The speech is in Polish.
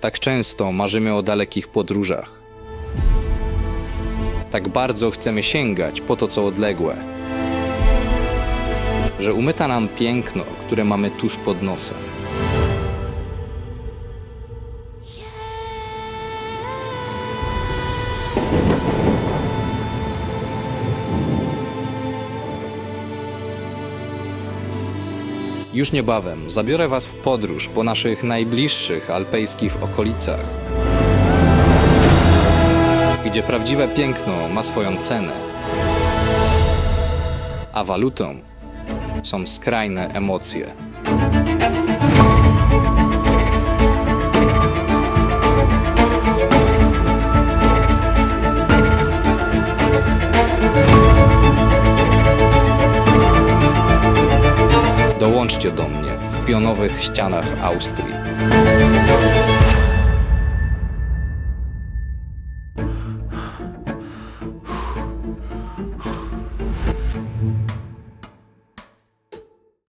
Tak często marzymy o dalekich podróżach. Tak bardzo chcemy sięgać po to, co odległe, że umyta nam piękno, które mamy tuż pod nosem. Już niebawem zabiorę Was w podróż po naszych najbliższych alpejskich okolicach, gdzie prawdziwe piękno ma swoją cenę, a walutą są skrajne emocje. Dołączcie do mnie w pionowych ścianach Austrii.